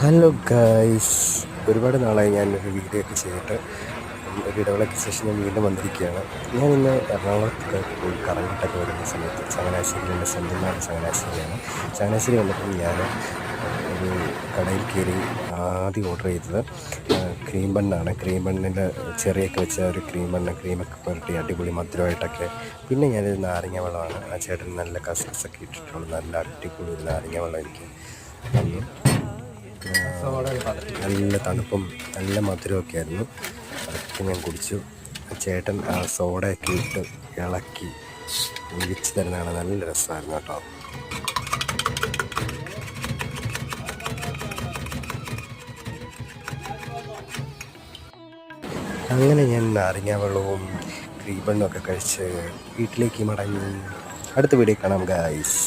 Hello guys ഒരുപാട് നാളായി ഞാൻ ഒരു വീഡിയോ ഒക്കെ ചെയ്തിട്ട് ഒരു ഇടവേളയ്ക്ക് ശേഷം ഞാൻ വീണ്ടും വന്നിരിക്കുകയാണ്. ഞാൻ ഇന്ന് എറണാകുളത്ത് പോയി കറങ്ങിട്ടൊക്കെ വരുന്ന സമയത്ത് ചങ്ങനാശ്ശേരി എന്റെ സ്വന്തം ചങ്ങനാശ്ശേരിയാണ്. ചങ്ങനാശ്ശേരി വന്നപ്പോൾ ഞാൻ ഒരു കടയിൽ കയറി ആദ്യം ഓർഡർ ചെയ്തത് ക്രീം ബണ്ണാണ് ക്രീം ബണ്ണിന്റെ ചെറിയൊക്കെ വെച്ച ഒരു ക്രീം ബണ്ണ് ക്രീമൊക്കെ പുരട്ടി അടിപൊളി മധുരമായിട്ടൊക്കെ. പിന്നെ ഞാനൊരു നാരങ്ങ വെള്ളമാണ്. ആ ചേട്ടൻ നല്ല കസ്കസ് ഒക്കെ ഇട്ടിട്ടുള്ള നല്ല അടിപൊളി ഒരു നാരങ്ങ വെള്ളം എനിക്ക് നല്ല തണുപ്പും നല്ല മധുരമൊക്കെ ആയിരുന്നു. അതൊക്കെ ഞാൻ കുടിച്ചു. ചേട്ടൻ ആ സോഡയൊക്കെ ഇട്ട് ഇളക്കി ഒഴിച്ച് തരുന്നതാണ് നല്ല രസമായിരുന്നു കേട്ടോ. അങ്ങനെ ഞാൻ നാരങ്ങ വെള്ളവും ക്രീബണ്ണൊക്കെ കഴിച്ച് വീട്ടിലേക്ക് മടങ്ങി. അടുത്ത വീഡിയോ കാണാം ഗായ്സ്